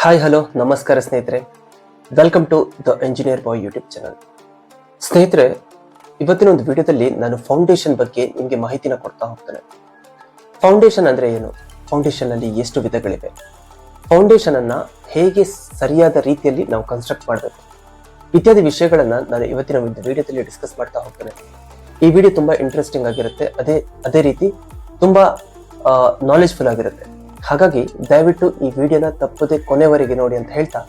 Hi hello ನಮಸ್ಕಾರ ಸ್ನೇಹಿತರೆ. Welcome to the engineer boy YouTube channel ಸ್ನೇಹಿತರೆ, ಇವತ್ತಿನ ಒಂದು ವಿಡಿಯೋದಲ್ಲಿ ನಾನು ಫೌಂಡೇಶನ್ ಬಗ್ಗೆ ನಿಮಗೆ ಮಾಹಿತಿನ ಕೊಡ್ತಾ ಹೋಗ್ತೇನೆ. ಫೌಂಡೇಶನ್ ಅಂದ್ರೆ ಏನು? ಫೌಂಡೇಶನ್ ಅಲ್ಲಿ ಎಷ್ಟು ವಿಧಗಳಿವೆ? ಫೌಂಡೇಶನ್ ಅನ್ನ ಹೇಗೆ ಸರಿಯಾದ ರೀತಿಯಲ್ಲಿ ನಾವು ಕನ್ಸ್ಟ್ರಕ್ಟ್ ಮಾಡಬೇಕು? ಇತ್ಯಾದಿ ವಿಷಯಗಳನ್ನ ನಾನು ಇವತ್ತಿನ ಒಂದು ವಿಡಿಯೋದಲ್ಲಿ ಡಿಸ್ಕಸ್ ಮಾಡ್ತಾ ಹೋಗ್ತೇನೆ. ಈ ವಿಡಿಯೋ ತುಂಬಾ ಇಂಟ್ರೆಸ್ಟಿಂಗ್ ಆಗಿರುತ್ತೆ. ಅದೇ ಅದೇ ರೀತಿ ತುಂಬಾ ನಾಲೆಜ್ಫುಲ್ ಆಗಿರುತ್ತೆ. ಹಾಗಾಗಿ ದಯವಿಟ್ಟು ಈ ವಿಡಿಯೋನ ತಪ್ಪದೆ ಕೊನೆವರೆಗೆ ನೋಡಿ ಅಂತ ಹೇಳ್ತಾ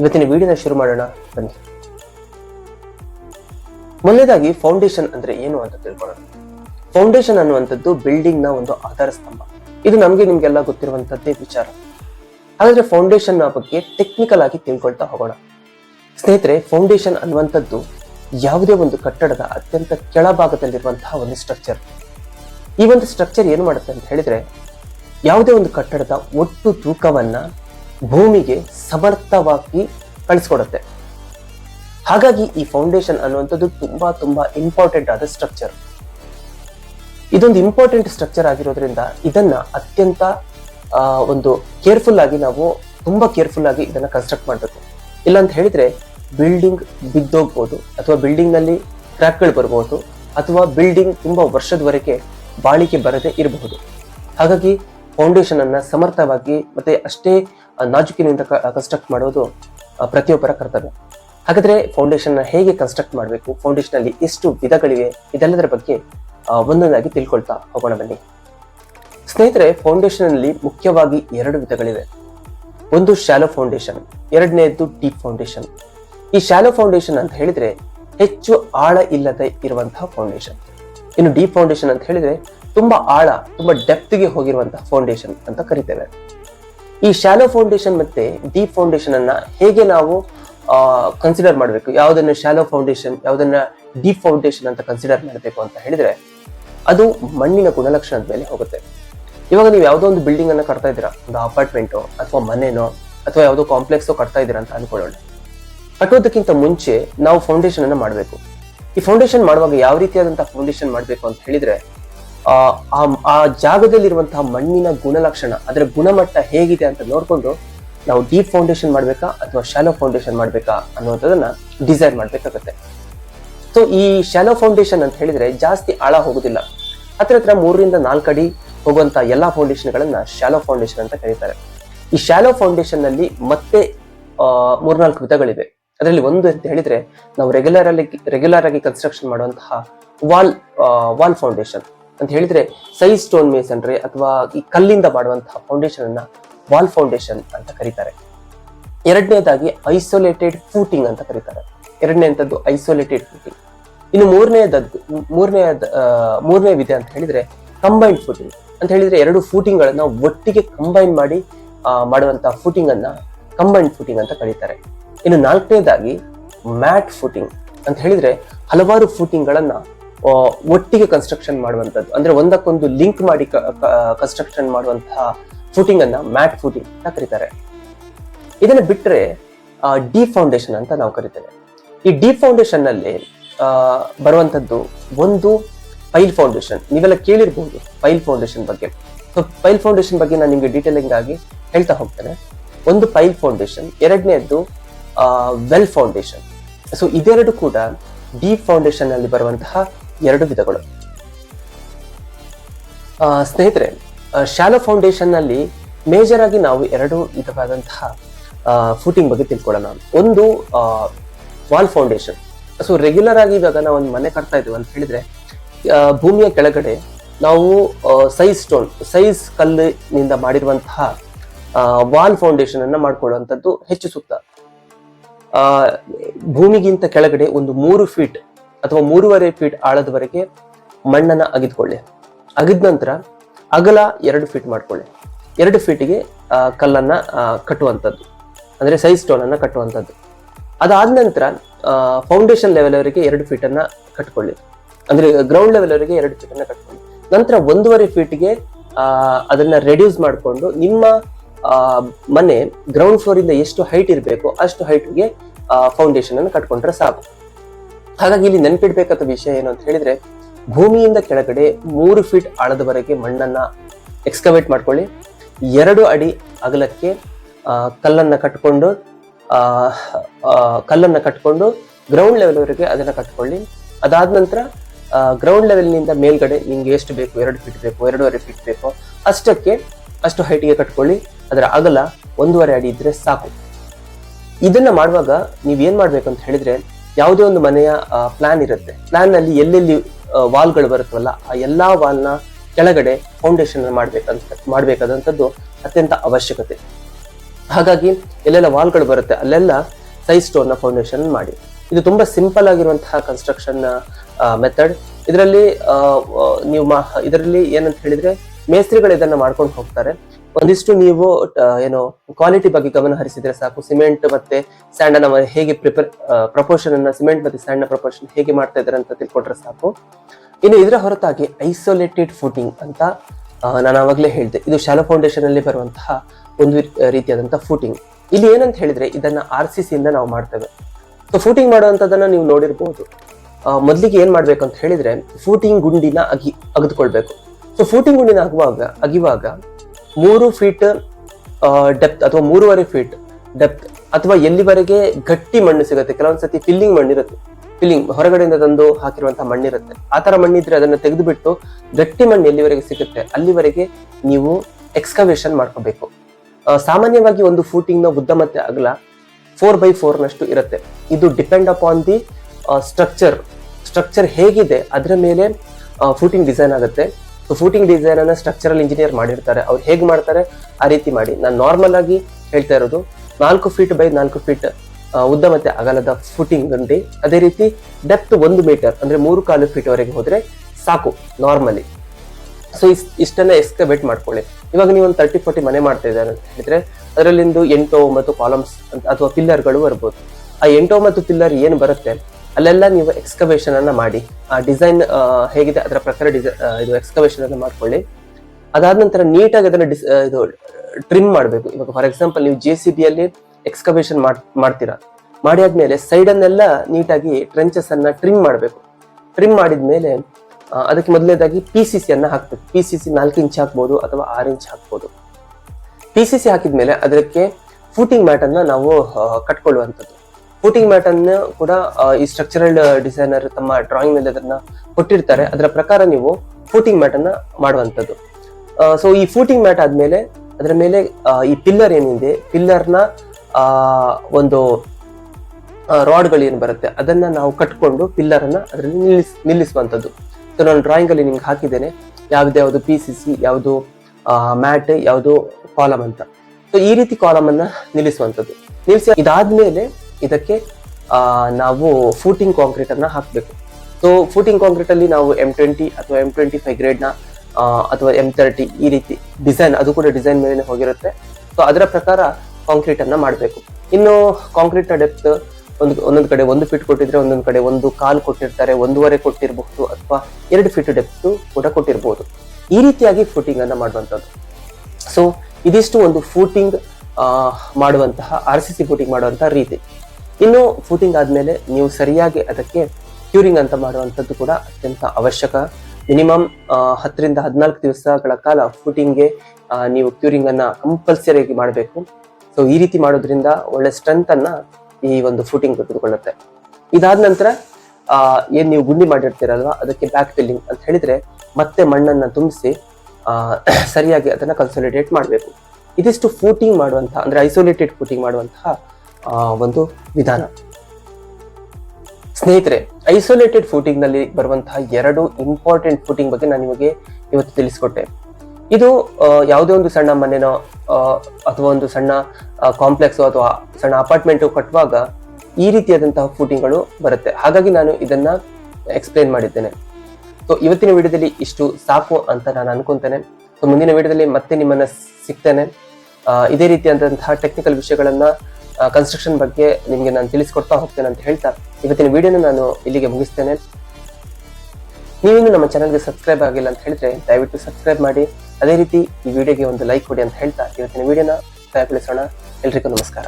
ಇವತ್ತಿನ ವಿಡಿಯೋನ ಶುರು ಮಾಡೋಣ, ಬನ್ನಿ. ಮೊದಲನೇದಾಗಿ ಫೌಂಡೇಶನ್ ಅಂದ್ರೆ ಏನು ಅಂತ ತಿಳ್ಕೊಳ್ಳೋಣ. ಫೌಂಡೇಶನ್ ಅನ್ನುವಂಥದ್ದು ಬಿಲ್ಡಿಂಗ್ನ ಒಂದು ಆಧಾರ ಸ್ತಂಭ. ಇದು ನಮಗೆ ನಿಮ್ಗೆಲ್ಲ ಗೊತ್ತಿರುವಂತದ್ದೇ ವಿಚಾರ. ಹಾಗಾದ್ರೆ ಫೌಂಡೇಶನ್ನ ಬಗ್ಗೆ ಟೆಕ್ನಿಕಲ್ ಆಗಿ ತಿಳ್ಕೊಳ್ತಾ ಹೋಗೋಣ. ಸ್ನೇಹಿತರೆ ಫೌಂಡೇಶನ್ ಅನ್ನುವಂಥದ್ದು ಯಾವುದೇ ಒಂದು ಕಟ್ಟಡದ ಅತ್ಯಂತ ಕೆಳಭಾಗದಲ್ಲಿರುವಂತಹ ಒಂದು ಸ್ಟ್ರಕ್ಚರ್ ಈ ಒಂದು ಸ್ಟ್ರಕ್ಚರ್ ಏನು ಮಾಡುತ್ತೆ ಅಂತ ಹೇಳಿದ್ರೆ ಯಾವುದೇ ಒಂದು ಕಟ್ಟಡದ ಒಟ್ಟು ತೂಕವನ್ನ ಭೂಮಿಗೆ ಸಮರ್ಥವಾಗಿ ಕಳಿಸ್ಕೊಡುತ್ತೆ. ಹಾಗಾಗಿ ಈ ಫೌಂಡೇಶನ್ ಅನ್ನುವಂಥದ್ದು ತುಂಬಾ ತುಂಬಾ ಇಂಪಾರ್ಟೆಂಟ್ ಆದ ಸ್ಟ್ರಕ್ಚರ್ ಇದೊಂದು ಇಂಪಾರ್ಟೆಂಟ್ ಸ್ಟ್ರಕ್ಚರ್ ಆಗಿರೋದ್ರಿಂದ ಇದನ್ನ ಅತ್ಯಂತ ಒಂದು ಕೇರ್ಫುಲ್ ಆಗಿ ನಾವು ತುಂಬಾ ಕೇರ್ಫುಲ್ ಆಗಿ ಇದನ್ನ ಕನ್ಸ್ಟ್ರಕ್ಟ್ ಮಾಡಬೇಕು. ಇಲ್ಲ ಅಂತ ಹೇಳಿದ್ರೆ ಬಿಲ್ಡಿಂಗ್ ಬಿದ್ದೋಗ್ಬೋದು ಅಥವಾ ಬಿಲ್ಡಿಂಗ್ನಲ್ಲಿ ಕ್ರ್ಯಾಕ್ಗಳು ಬರಬಹುದು ಅಥವಾ ಬಿಲ್ಡಿಂಗ್ ತುಂಬಾ ವರ್ಷದವರೆಗೆ ಬಾಳಿಕೆ ಬರದೇ ಇರಬಹುದು. ಹಾಗಾಗಿ ಫೌಂಡೇಶನ್ ಅನ್ನ ಸಮರ್ಥವಾಗಿ ಮತ್ತೆ ಅಷ್ಟೇ ನಾಜುಕಿನಿಂದ ಕನ್ಸ್ಟ್ರಕ್ಟ್ ಮಾಡೋದು ಪ್ರತಿಯೊಬ್ಬರ ಕರ್ತವ್ಯ. ಹಾಗಾದ್ರೆ ಫೌಂಡೇಶನ್ನ ಹೇಗೆ ಕನ್ಸ್ಟ್ರಕ್ಟ್ ಮಾಡಬೇಕು? ಫೌಂಡೇಶನ್ ಅಲ್ಲಿ ಎಷ್ಟು ವಿಧಗಳಿವೆ? ಇದೆಲ್ಲದರ ಬಗ್ಗೆ ಒಂದೊಂದಾಗಿ ತಿಳ್ಕೊಳ್ತಾ ಹೋಗೋಣ ಬನ್ನಿ. ಸ್ನೇಹಿತರೆ ಫೌಂಡೇಶನ್ ಅಲ್ಲಿ ಮುಖ್ಯವಾಗಿ ಎರಡು ವಿಧಗಳಿವೆ. ಒಂದು ಶಾಲೋ ಫೌಂಡೇಶನ್ ಎರಡನೇದು ಡೀಪ್ ಫೌಂಡೇಶನ್ ಈ ಶಾಲೋ ಫೌಂಡೇಶನ್ ಅಂತ ಹೇಳಿದ್ರೆ ಹೆಚ್ಚು ಆಳ ಇಲ್ಲದೆ ಇರುವಂತಹ ಫೌಂಡೇಶನ್ ಇನ್ನು ಡೀಪ್ ಫೌಂಡೇಶನ್ ಅಂತ ಹೇಳಿದ್ರೆ ತುಂಬಾ ಆಳ, ತುಂಬಾ ಡೆಪ್ತ್ಗೆ ಹೋಗಿರುವಂತಹ ಫೌಂಡೇಶನ್ ಅಂತ ಕರಿತೇವೆ. ಈ ಶಾಲೋ ಫೌಂಡೇಶನ್ ಮತ್ತೆ ಡೀಪ್ ಫೌಂಡೇಶನ್ ಅನ್ನ ಹೇಗೆ ನಾವು ಕನ್ಸಿಡರ್ ಮಾಡಬೇಕು? ಯಾವುದನ್ನ ಶಾಲೋ ಫೌಂಡೇಶನ್ ಯಾವುದನ್ನ ಡೀಪ್ ಫೌಂಡೇಶನ್ ಅಂತ ಕನ್ಸಿಡರ್ ಮಾಡಬೇಕು ಅಂತ ಹೇಳಿದ್ರೆ, ಅದು ಮಣ್ಣಿನ ಗುಣಲಕ್ಷಣದ ಮೇಲೆ ಹೋಗುತ್ತೆ. ಇವಾಗ ನೀವು ಯಾವುದೋ ಒಂದು ಬಿಲ್ಡಿಂಗ್ ಅನ್ನ ಕಟ್ತಾ ಇದ್ದೀರಾ, ಒಂದು ಅಪಾರ್ಟ್ಮೆಂಟೋ ಅಥವಾ ಮನೆನೋ, ಅಥವಾ ಯಾವುದೋ ಕಾಂಪ್ಲೆಕ್ಸೋ ಕಟ್ತಾ ಇದ್ದೀರಾ ಅಂತ ಅನ್ಕೊಳ್ಳೋಣ. ಕಟ್ಟೋದಕ್ಕಿಂತ ಮುಂಚೆ ನಾವು ಫೌಂಡೇಶನ್ ಅನ್ನ ಮಾಡಬೇಕು. ಈ ಫೌಂಡೇಶನ್ ಮಾಡುವಾಗ ಯಾವ ರೀತಿಯಾದಂತಹ ಫೌಂಡೇಶನ್ ಮಾಡಬೇಕು ಅಂತ ಹೇಳಿದ್ರೆ ಆ, ಆ- ಜಾಗದಲ್ಲಿರುವಂತಹ ಮಣ್ಣಿನ ಗುಣಲಕ್ಷಣ, ಅದರ ಗುಣಮಟ್ಟ ಹೇಗಿದೆ ಅಂತ ನೋಡ್ಕೊಂಡು ನಾವು ಡೀಪ್ ಫೌಂಡೇಶನ್ ಮಾಡ್ಬೇಕಾ ಅಥವಾ ಶಾಲೋ ಫೌಂಡೇಶನ್ ಮಾಡ್ಬೇಕಾ ಅನ್ನೋದನ್ನ ಡಿಸೈಡ್ ಮಾಡ್ಬೇಕಾಗತ್ತೆ. ಸೊ ಈ ಶಾಲೋ ಫೌಂಡೇಶನ್ ಅಂತ ಹೇಳಿದ್ರೆ ಜಾಸ್ತಿ ಆಳ ಹೋಗುದಿಲ್ಲ. ಹತ್ರ ಹತ್ರ ಮೂರರಿಂದ ನಾಲ್ಕು ಅಡಿ ಹೋಗುವಂತ ಎಲ್ಲಾ ಫೌಂಡೇಶನ್ ಗಳನ್ನ ಶಾಲೋ ಫೌಂಡೇಶನ್ ಅಂತ ಕರೀತಾರೆ. ಈ ಶಾಲೋ ಫೌಂಡೇಶನ್ನಲ್ಲಿ ಮತ್ತೆ ಮೂರ್ನಾಲ್ಕು ವಿಧಗಳಿವೆ. ಅದರಲ್ಲಿ ಒಂದು ಅಂತ ಹೇಳಿದ್ರೆ ನಾವು ರೆಗ್ಯುಲರ್ ಆಗಿ ರೆಗ್ಯುಲರ್ ಆಗಿ ಕನ್ಸ್ಟ್ರಕ್ಷನ್ ಮಾಡುವಂತಹ ವಾಲ್ ವಾಲ್ ಫೌಂಡೇಶನ್. ಅಂತ ಹೇಳಿದ್ರೆ ಸೈಜ್ ಸ್ಟೋನ್ ಮೇಸನ್ರಿ ಅಥವಾ ಈ ಕಲ್ಲಿಂದ ಮಾಡುವಂತಹ ಫೌಂಡೇಶನ್ ಅನ್ನ ವಾಲ್ ಫೌಂಡೇಶನ್ ಅಂತ ಕರೀತಾರೆ. ಎರಡನೇದಾಗಿ ಐಸೋಲೇಟೆಡ್ ಫೂಟಿಂಗ್ ಅಂತ ಕರೀತಾರೆ. ಎರಡನೇಂಥದ್ದು ಐಸೋಲೇಟೆಡ್ ಫೂಟಿಂಗ್ ಇನ್ನು ಮೂರನೇದದ್ದು ಮೂರನೇ ಮೂರನೇ ವಿಧ ಅಂತ ಹೇಳಿದ್ರೆ ಕಂಬೈನ್ಡ್ ಫೂಟಿಂಗ್ ಅಂತ ಹೇಳಿದ್ರೆ ಎರಡು ಫೂಟಿಂಗ್ ಗಳನ್ನ ಒಟ್ಟಿಗೆ ಕಂಬೈನ್ ಮಾಡಿ ಮಾಡುವಂತಹ ಫೂಟಿಂಗ್ ಅನ್ನ ಕಂಬೈನ್ಡ್ ಫೂಟಿಂಗ್ ಅಂತ ಕರೀತಾರೆ. ಇನ್ನು ನಾಲ್ಕನೇದಾಗಿ ಮ್ಯಾಟ್ ಫೂಟಿಂಗ್ ಅಂತ ಹೇಳಿದ್ರೆ ಹಲವಾರು ಫೂಟಿಂಗ್ ಗಳನ್ನ ಆ, ಒಟ್ಟಿಗೆ ಕನ್ಸ್ಟ್ರಕ್ಷನ್ ಮಾಡುವಂತದ್ದು ಅಂದ್ರೆ ಒಂದಕ್ಕೊಂದು ಲಿಂಕ್ ಮಾಡಿ ಕನ್ಸ್ಟ್ರಕ್ಷನ್ ಮಾಡುವಂತಹ ಫೂಟಿಂಗ್ ಅನ್ನ ಮ್ಯಾಟ್ ಫೂಟಿಂಗ್ ಅಂತ ಕರೀತಾರೆ. ಇದನ್ನ ಬಿಟ್ಟರೆ ಡಿ ಫೌಂಡೇಶನ್ ಅಂತ ನಾವು ಕರಿತೇವೆ. ಈ ಡಿ ಫೌಂಡೇಶನ್ನಲ್ಲಿ ಬರುವಂತದ್ದು ಒಂದು ಪೈಲ್ ಫೌಂಡೇಶನ್ ನೀವೆಲ್ಲ ಕೇಳಿರ್ಬಹುದು ಪೈಲ್ ಫೌಂಡೇಶನ್ ಬಗ್ಗೆ. ಸೊ ಪೈಲ್ ಫೌಂಡೇಶನ್ ಬಗ್ಗೆ ನಾನು ನಿಮಗೆ ಡೀಟೇಲಿಂಗ್ ಆಗಿ ಹೇಳ್ತಾ ಹೋಗ್ತೇನೆ. ಒಂದು ಪೈಲ್ ಫೌಂಡೇಶನ್ ಎರಡನೇದ್ದು ವೆಲ್ ಫೌಂಡೇಶನ್ ಸೊ ಇದೆರಡು ಕೂಡ ಡಿ ಫೌಂಡೇಶನ್ ಅಲ್ಲಿ ಬರುವಂತಹ ಎರಡು ವಿಧಗಳು. ಸ್ನೇಹಿತರೆ ಶಾಲೋ ಫೌಂಡೇಶನ್ನಲ್ಲಿ ಮೇಜರ್ ಆಗಿ ನಾವು ಎರಡು ವಿಧವಾದಂತಹ ಫೂಟಿಂಗ್ ಬಗ್ಗೆ ತಿಳ್ಕೊಳ್ಳೋಣ. ಒಂದು ವಾಲ್ ಫೌಂಡೇಶನ್ ಸೊ ರೆಗ್ಯುಲರ್ ಆಗಿ ಇವಾಗ ನಾವು ಒಂದು ಮನೆ ಕಟ್ತಾ ಇದ್ದೀವಿ ಅಂತ ಹೇಳಿದ್ರೆ ಭೂಮಿಯ ಕೆಳಗಡೆ ನಾವು ಸೈಜ್ ಸ್ಟೋನ್ ಸೈಜ್ ಕಲ್ಲಿನಿಂದ ಮಾಡಿರುವಂತಹ ವಾಲ್ ಫೌಂಡೇಶನ್ ಅನ್ನ ಮಾಡ್ಕೊಳ್ಳುವಂಥದ್ದು ಹೆಚ್ಚು ಸೂಕ್ತ. ಭೂಮಿಗಿಂತ ಕೆಳಗಡೆ ಒಂದು ಮೂರು ಫೀಟ್ ಅಥವಾ ಮೂರುವರೆ ಫೀಟ್ ಆಳದವರೆಗೆ ಮಣ್ಣನ್ನು ಅಗಿದ್ಕೊಳ್ಳಿ. ಅಗಿದ ನಂತರ ಅಗಲ ಎರಡು ಫೀಟ್ ಮಾಡ್ಕೊಳ್ಳಿ. ಎರಡು ಫೀಟಿಗೆ ಕಲ್ಲನ್ನು ಕಟ್ಟುವಂಥದ್ದು ಅಂದರೆ ಸೈಜ್ ಸ್ಟೋನನ್ನು ಕಟ್ಟುವಂಥದ್ದು ಅದಾದ ನಂತರ ಫೌಂಡೇಶನ್ ಲೆವೆಲ್ ಅವರೆಗೆ ಎರಡು ಫೀಟನ್ನು ಕಟ್ಕೊಳ್ಳಿ. ಅಂದರೆ ಗ್ರೌಂಡ್ ಲೆವೆಲ್ ಅವರೆಗೆ ಎರಡು ಫೀಟನ್ನು ಕಟ್ಕೊಳ್ಳಿ. ನಂತರ ಒಂದೂವರೆ ಫೀಟ್ಗೆ ಅದನ್ನ ರೆಡ್ಯೂಸ್ ಮಾಡಿಕೊಂಡು ನಿಮ್ಮ ಮನೆ ಗ್ರೌಂಡ್ ಫ್ಲೋರಿಂದ ಎಷ್ಟು ಹೈಟ್ ಇರಬೇಕು ಅಷ್ಟು ಹೈಟ್ಗೆ ಫೌಂಡೇಶನ್ ಅನ್ನು ಕಟ್ಕೊಂಡ್ರೆ ಸಾಕು. ಹಾಗಾಗಿ ಇಲ್ಲಿ ನೆನ್ಪಿಡ್ಬೇಕಾದ ವಿಷಯ ಏನು ಅಂತ ಹೇಳಿದ್ರೆ, ಭೂಮಿಯಿಂದ ಕೆಳಗಡೆ ಮೂರು ಫೀಟ್ ಆಳದವರೆಗೆ ಮಣ್ಣನ್ನ ಎಕ್ಸ್ಕವೇಟ್ ಮಾಡ್ಕೊಳ್ಳಿ. ಎರಡು ಅಡಿ ಅಗಲಕ್ಕೆ ಕಲ್ಲನ್ನ ಕಟ್ಕೊಂಡು ಕಲ್ಲನ್ನ ಕಟ್ಕೊಂಡು ಗ್ರೌಂಡ್ ಲೆವೆಲ್ ವರೆಗೆ ಅದನ್ನ ಕಟ್ಕೊಳ್ಳಿ. ಅದಾದ ನಂತರ ಗ್ರೌಂಡ್ ಲೆವೆಲ್ನಿಂದ ಮೇಲ್ಗಡೆ ನಿಮ್ಗೆ ಎಷ್ಟು ಬೇಕು? ಎರಡು ಫೀಟ್ ಬೇಕು, ಎರಡೂವರೆ ಫೀಟ್ ಬೇಕು. ಅಷ್ಟಕ್ಕೆ ಅಷ್ಟು ಹೈಟಿಗೆ ಕಟ್ಕೊಳ್ಳಿ. ಅದರ ಅಗಲ ಒಂದೂವರೆ ಅಡಿ ಇದ್ರೆ ಸಾಕು. ಇದನ್ನ ಮಾಡುವಾಗ ನೀವ್ ಏನ್ ಮಾಡ್ಬೇಕು ಅಂತ ಹೇಳಿದ್ರೆ ಯಾವುದೇ ಒಂದು ಮನೆಯ ಪ್ಲಾನ್ ಇರುತ್ತೆ. ಪ್ಲಾನ್ನಲ್ಲಿ ಎಲ್ಲೆಲ್ಲಿ ವಾಲ್ಗಳು ಬರುತ್ತವಲ್ಲ, ಆ ಎಲ್ಲಾ ವಾಲ್ನ ಕೆಳಗಡೆ ಫೌಂಡೇಶನ್ ಮಾಡ್ಬೇಕಂತ, ಮಾಡ್ಬೇಕಾದಂಥದ್ದು ಅತ್ಯಂತ ಅವಶ್ಯಕತೆ. ಹಾಗಾಗಿ ಎಲ್ಲೆಲ್ಲ ವಾಲ್ಗಳು ಬರುತ್ತೆ, ಅಲ್ಲೆಲ್ಲ ಸೈಜ್ ಸ್ಟೋನ್ನ ಫೌಂಡೇಶನ್ ಮಾಡಿ. ಇದು ತುಂಬಾ ಸಿಂಪಲ್ ಆಗಿರುವಂತಹ ಕನ್ಸ್ಟ್ರಕ್ಷನ್ ಮೆಥಡ್ ಇದರಲ್ಲಿ ನೀವು ಇದರಲ್ಲಿ ಏನಂತ ಹೇಳಿದ್ರೆ ಮೇಸ್ತ್ರಿಗಳು ಇದನ್ನ ಮಾಡ್ಕೊಂಡು ಹೋಗ್ತಾರೆ. ಒಂದಿಷ್ಟು ನೀವು ಏನೋ ಕ್ವಾಲಿಟಿ ಬಗ್ಗೆ ಗಮನ ಹರಿಸಿದ್ರೆ ಸಾಕು. ಸಿಮೆಂಟ್ ಮತ್ತೆ ಸ್ಯಾಂಡ್ ಅನ್ನ ಹೇಗೆ ಪ್ರಿಪೇರ್ ಪ್ರಪೋರ್ಷನ್ ಅನ್ನ ಸಿಮೆಂಟ್ ಮತ್ತೆ ಸ್ಯಾಂಡ್ನ ಪ್ರಪೋರ್ಷನ್ ಹೇಗೆ ಮಾಡ್ತಾ ಇದ್ದಾರೆ ಅಂತ ತಿಳ್ಕೊಟ್ರೆ ಸಾಕು. ಇನ್ನು ಇದರ ಹೊರತಾಗಿ ಐಸೋಲೇಟೆಡ್ ಫುಟಿಂಗ್ ಅಂತ ನಾನು ಆವಾಗಲೇ ಹೇಳಿದೆ. ಇದು ಶಾಲೋ ಫೌಂಡೇಶನ್ ಅಲ್ಲಿ ಬರುವಂತಹ ಒಂದು ರೀತಿಯಾದಂತಹ ಫೂಟಿಂಗ್ ಇಲ್ಲಿ ಏನಂತ ಹೇಳಿದ್ರೆ, ಇದನ್ನ ಆರ್ ಸಿ ಸಿ ಇಂದ ನಾವು ಮಾಡ್ತೇವೆ. ಸೊ ಫೂಟಿಂಗ್ ಮಾಡುವಂತದನ್ನ ನೀವು ನೋಡಿರ್ಬೋದು. ಮೊದ್ಲಿಗೆ ಏನ್ ಮಾಡ್ಬೇಕು ಅಂತ ಹೇಳಿದ್ರೆ ಫೂಟಿಂಗ್ ಗುಂಡಿನ ಅಗಿ, ಅಗೆದುಕೊಳ್ಬೇಕು. ಸೊ ಫೂಟಿಂಗ್ ಗುಂಡಿನ ಆಗುವಾಗ ಅಗಿವಾಗ ಮೂರು ಫೀಟ್ ಡೆಪ್ತ್ ಅಥವಾ ಮೂರುವರೆ ಫೀಟ್ ಡೆಪ್ತ್ ಅಥವಾ ಎಲ್ಲಿವರೆಗೆ ಗಟ್ಟಿ ಮಣ್ಣು ಸಿಗುತ್ತೆ. ಕೆಲವೊಂದ್ಸತಿ ಫಿಲ್ಲಿಂಗ್ ಮಣ್ಣಿರುತ್ತೆ ಫಿಲ್ಲಿಂಗ್ ಹೊರಗಡೆಯಿಂದ ತಂದು ಹಾಕಿರುವಂತಹ ಮಣ್ಣಿರುತ್ತೆ ಆ ತರ ಮಣ್ಣಿದ್ರೆ ಅದನ್ನ ತೆಗೆದುಬಿಟ್ಟು ಗಟ್ಟಿ ಮಣ್ಣು ಎಲ್ಲಿವರೆಗೆ ಸಿಗುತ್ತೆ, ಅಲ್ಲಿವರೆಗೆ ನೀವು ಎಕ್ಸ್ಕವೇಷನ್ ಮಾಡ್ಕೋಬೇಕು. ಸಾಮಾನ್ಯವಾಗಿ ಒಂದು ಫೂಟಿಂಗ್ನ ಉದ್ದ ಮತ್ತೆ ಅಗಲ ಫೋರ್ ಬೈ ಫೋರ್ ನಷ್ಟು ಇರುತ್ತೆ. ಇದು depend upon the structure structure ಹೇಗಿದೆ, ಅದರ ಮೇಲೆ ಫೂಟಿಂಗ್ ಡಿಸೈನ್ ಆಗುತ್ತೆ. ಸೊ ಫೂಟಿಂಗ್ ಡಿಸೈನ್ ಅನ್ನ ಸ್ಟ್ರಕ್ಚರಲ್ ಇಂಜಿನಿಯರ್ ಮಾಡಿರ್ತಾರೆ. ಅವ್ರು ಹೇಗೆ ಮಾಡ್ತಾರೆ? ಆ ರೀತಿ ಮಾಡಿ. ನಾನು ನಾರ್ಮಲ್ ಆಗಿ ಹೇಳ್ತಾ ಇರೋದು, ನಾಲ್ಕು ಫೀಟ್ ಬೈ ನಾಲ್ಕು ಫೀಟ್ ಉದ್ದ ಮತ್ತೆ ಅಗಲದ ಫುಟಿಂಗ್ ಗಂಡಿ ಅದೇ ರೀತಿ ಡೆಪ್ತ್ ಒಂದು ಮೀಟರ್ ಅಂದ್ರೆ ಮೂರು ಕಾಲು ಫೀಟ್ ವರೆಗೆ ಹೋದ್ರೆ ಸಾಕು ನಾರ್ಮಲಿ ಸೊ ಇಷ್ಟನ್ನ ಎಸ್ಕಬೇಟ್ ಮಾಡ್ಕೊಳ್ಳಿ. ಇವಾಗ ನೀವು ಒಂದು ತರ್ಟಿ ಫೋರ್ಟಿ ಮನೆ ಮಾಡ್ತಾ ಇದ್ದಾರೆ ಅಂತ ಹೇಳಿದ್ರೆ, ಅದರಲ್ಲಿಂದು ಎಂಟು ಒಂಬತ್ತು ಕಾಲಮ್ಸ್ ಅಂತ, ಅಥವಾ ಪಿಲ್ಲರ್ಗಳು ಬರ್ಬೋದು. ಆ ಎಂಟು ಒಂಬತ್ತು ಪಿಲ್ಲರ್ ಏನು ಬರುತ್ತೆ? ಅಲ್ಲೆಲ್ಲ ನೀವು ಎಕ್ಸ್ಕವೇಷನ್ ಅನ್ನ ಮಾಡಿ, ಆ ಡಿಸೈನ್ ಹೇಗಿದೆ, ಅದರ ಪ್ರಕಾರ ಇದು ಎಕ್ಸ್ಕವೇಷನ್ ಅನ್ನ ಮಾಡ್ಕೊಳ್ಳಿ. ಅದಾದ ನಂತರ ನೀಟಾಗಿ ಅದನ್ನ ಡಿಸ್ ಇದು ಟ್ರಿಮ್ ಮಾಡಬೇಕು. ಇವಾಗ ಫಾರ್ ಎಕ್ಸಾಂಪಲ್ ನೀವು ಜೆ ಸಿ ಬಿಯಲ್ಲಿ ಎಕ್ಸ್ಕವೇಷನ್ ಮಾಡ್ತೀರಾ. ಮಾಡಿ ಆದ್ಮೇಲೆ ಸೈಡ್ ಅನ್ನೆಲ್ಲ ನೀಟಾಗಿ ಟ್ರೆಂಚಸ್ ಅನ್ನ ಟ್ರಿಮ್ ಮಾಡಬೇಕು. ಟ್ರಿಮ್ ಮಾಡಿದ್ಮೇಲೆ ಅದಕ್ಕೆ ಮೊದಲನೇದಾಗಿ ಪಿ ಸಿ ಸಿ ಅನ್ನ ಹಾಕ್ಬೇಕು. ಪಿ ಸಿ ಸಿ ನಾಲ್ಕು ಇಂಚ್ ಹಾಕ್ಬೋದು ಅಥವಾ ಆರು ಇಂಚ್ ಹಾಕ್ಬೋದು. ಪಿ ಸಿ ಸಿ ಹಾಕಿದ್ಮೇಲೆ ಅದಕ್ಕೆ ಫೂಟಿಂಗ್ ಮ್ಯಾಟ್ ಅನ್ನ ನಾವು ಕಟ್ಕೊಳ್ಳುವಂಥದ್ದು. ಫೂಟಿಂಗ್ ಮ್ಯಾಟ್ ಅನ್ನು ಕೂಡ ಈ ಸ್ಟ್ರಕ್ಚರಲ್ ಡಿಸೈನರ್ ತಮ್ಮ ಡ್ರಾಯಿಂಗ್ನಲ್ಲಿ ಅದನ್ನ ಕೊಟ್ಟಿರ್ತಾರೆ. ಅದರ ಪ್ರಕಾರ ನೀವು ಫೂಟಿಂಗ್ ಮ್ಯಾಟ್ ಅನ್ನ ಮಾಡುವಂಥದ್ದು. ಸೊ ಈ ಫೂಟಿಂಗ್ ಮ್ಯಾಟ್ ಆದ್ಮೇಲೆ ಅದರ ಮೇಲೆ ಈ ಪಿಲ್ಲರ್ ಏನಿದೆ ಪಿಲ್ಲರ್ನ ಒಂದು ರಾಡ್ಗಳು ಏನು ಬರುತ್ತೆ, ಅದನ್ನ ನಾವು ಕಟ್ಕೊಂಡು ಪಿಲ್ಲರ್ ಅನ್ನ ಅದರಲ್ಲಿ ನಿಲ್ಲಿಸ್, ನಿಲ್ಲಿಸುವಂಥದ್ದು. ಸೊ ನಾನು ಡ್ರಾಯಿಂಗ್ ಅಲ್ಲಿ ನಿಮ್ಗೆ ಹಾಕಿದ್ದೇನೆ. ಯಾವ್ದು ಯಾವುದು ಪಿ ಸಿ ಸಿ ಯಾವುದು ಮ್ಯಾಟ್ ಯಾವುದು ಕಾಲಮ್ ಅಂತ. ಸೊ ಈ ರೀತಿ ಕಾಲಮ್ ಅನ್ನ ನಿಲ್ಲಿಸುವಂಥದ್ದು. ನಿಲ್ಲಿಸಿ ಇದಾದ್ಮೇಲೆ ಇದಕ್ಕೆ ನಾವು ಫೂಟಿಂಗ್ ಕಾಂಕ್ರೀಟ್ ಅನ್ನ ಹಾಕಬೇಕು. ಸೊ ಫೂಟಿಂಗ್ ಕಾಂಕ್ರೀಟ್ ಅಲ್ಲಿ ನಾವು ಎಂ ಟ್ವೆಂಟಿ ಅಥವಾ ಎಂ ಟ್ವೆಂಟಿ ಫೈವ್ ಗ್ರೇಡ್ ಅಥವಾ ಎಂ ತರ್ಟಿ ಈ ರೀತಿ ಡಿಸೈನ್ ಅದು ಕೂಡ ಡಿಸೈನ್ ಮೇಲೆ ಹೋಗಿರುತ್ತೆ. ಸೊ ಅದರ ಪ್ರಕಾರ ಕಾಂಕ್ರೀಟ್ ಅನ್ನ ಮಾಡಬೇಕು. ಇನ್ನು ಕಾಂಕ್ರೀಟ್ನ ಡೆಪ್ತ್ ಒಂದು, ಒಂದೊಂದು ಕಡೆ ಒಂದು ಫೀಟ್ ಕೊಟ್ಟಿದ್ರೆ ಒಂದೊಂದು ಕಡೆ ಒಂದು ಕಾಲು ಕೊಟ್ಟಿರ್ತಾರೆ, ಒಂದೂವರೆ ಕೊಟ್ಟಿರಬಹುದು ಅಥವಾ ಎರಡು ಫೀಟ್ ಡೆಪ್ತ್ ಕೂಡ ಕೊಟ್ಟಿರಬಹುದು ಈ ರೀತಿಯಾಗಿ ಫೂಟಿಂಗ್ ಅನ್ನ ಮಾಡುವಂಥದ್ದು. ಸೊ ಇದಿಷ್ಟು ಒಂದು ಫೂಟಿಂಗ್ ಮಾಡುವಂತಹ ಆರ್ ಸಿ ಸಿ ಫೂಟಿಂಗ್ ಮಾಡುವಂತಹ ರೀತಿ. ಇನ್ನು ಫೂಟಿಂಗ್ ಆದಮೇಲೆ ನೀವು ಸರಿಯಾಗಿ ಅದಕ್ಕೆ ಕ್ಯೂರಿಂಗ್ ಅಂತ ಮಾಡುವಂಥದ್ದು ಕೂಡ ಅತ್ಯಂತ ಅವಶ್ಯಕ. ಮಿನಿಮಮ್ ಹತ್ತರಿಂದ ಹದಿನಾಲ್ಕು ದಿವಸಗಳ ಕಾಲ ಫುಟಿಂಗ್ಗೆ ನೀವು ಕ್ಯೂರಿಂಗ್ ಅನ್ನ ಕಂಪಲ್ಸರಿಯಾಗಿ ಮಾಡಬೇಕು. ಸೊ ಈ ರೀತಿ ಮಾಡೋದ್ರಿಂದ ಒಳ್ಳೆ ಸ್ಟ್ರೆಂತ್ ಅನ್ನ ಈ ಒಂದು ಫೂಟಿಂಗ್ ತೆಗೆದುಕೊಳ್ಳುತ್ತೆ. ಇದಾದ ನಂತರ ಏನು ನೀವು ಗುಂಡಿ ಮಾಡಿರ್ತೀರಲ್ವ, ಅದಕ್ಕೆ ಬ್ಯಾಕ್ ಫಿಲ್ಲಿಂಗ್ ಅಂತ ಹೇಳಿದ್ರೆ ಮತ್ತೆ ಮಣ್ಣನ್ನು ತುಂಬಿಸಿ ಸರಿಯಾಗಿ ಅದನ್ನು ಕನ್ಸಾಲಿಡೇಟ್ ಮಾಡಬೇಕು. ಇದಿಷ್ಟು ಫೂಟಿಂಗ್ ಮಾಡುವಂಥ, ಅಂದರೆ ಐಸೋಲೇಟೆಡ್ ಫೂಟಿಂಗ್ ಮಾಡುವಂತಹ ಒಂದು ವಿಧಾನ. ಸ್ನೇಹಿತರೆ ಐಸೋಲೇಟೆಡ್ ಫುಟಿಂಗ್ನಲ್ಲಿ ಬರುವಂತಹ ಎರಡು ಇಂಪಾರ್ಟೆಂಟ್ ಫುಟಿಂಗ್ ಬಗ್ಗೆ ನಾನು ನಿಮಗೆ ಇವತ್ತು ತಿಳಿಸ್ಕೊಟ್ಟೆ. ಇದು ಯಾವುದೇ ಒಂದು ಸಣ್ಣ ಮನೆನೋ ಅಥವಾ ಒಂದು ಸಣ್ಣ ಕಾಂಪ್ಲೆಕ್ಸ್ ಅಥವಾ ಸಣ್ಣ ಅಪಾರ್ಟ್ಮೆಂಟ್ ಕಟ್ಟುವಾಗ ಈ ರೀತಿಯಾದಂತಹ ಫೂಟಿಂಗ್ಗಳು ಬರುತ್ತೆ. ಹಾಗಾಗಿ ನಾನು ಇದನ್ನ ಎಕ್ಸ್ಪ್ಲೇನ್ ಮಾಡಿದ್ದೇನೆ. ಸೊ ಇವತ್ತಿನ ವಿಡಿಯೋದಲ್ಲಿ ಇಷ್ಟು ಸಾಕು ಅಂತ ನಾನು ಅನ್ಕೊಂತೇನೆ. ಸೊ ಮುಂದಿನ ವಿಡಿಯೋದಲ್ಲಿ ಮತ್ತೆ ನಿಮ್ಮನ್ನ ಸಿಗ್ತೇನೆ. ಇದೇ ರೀತಿಯಾದಂತಹ ಟೆಕ್ನಿಕಲ್ ವಿಷಯಗಳನ್ನ ಕನ್ಸ್ಟ್ರಕ್ಷನ್ ಬಗ್ಗೆ ನಿಮಗೆ ನಾನು ತಿಳಿಸ್ಕೊಡ್ತಾ ಹೋಗ್ತೇನೆ ಅಂತ ಹೇಳ್ತಾ ಇವತ್ತಿನ ವಿಡಿಯೋನ ನಾನು ಇಲ್ಲಿಗೆ ಮುಗಿಸ್ತೇನೆ. ನೀವಿನ್ನು ನಮ್ಮ ಚಾನಲ್ಗೆ ಸಬ್ಸ್ಕ್ರೈಬ್ ಆಗಿಲ್ಲ ಅಂತ ಹೇಳಿದ್ರೆ ದಯವಿಟ್ಟು ಸಬ್ಸ್ಕ್ರೈಬ್ ಮಾಡಿ. ಅದೇ ರೀತಿ ಈ ವಿಡಿಯೋಗೆ ಒಂದು ಲೈಕ್ ಕೊಡಿ ಅಂತ ಹೇಳ್ತಾ ಇವತ್ತಿನ ವಿಡಿಯೋನ ದಯಗೊಳಿಸೋಣ ಎಲ್ರಿಗೂ ನಮಸ್ಕಾರ.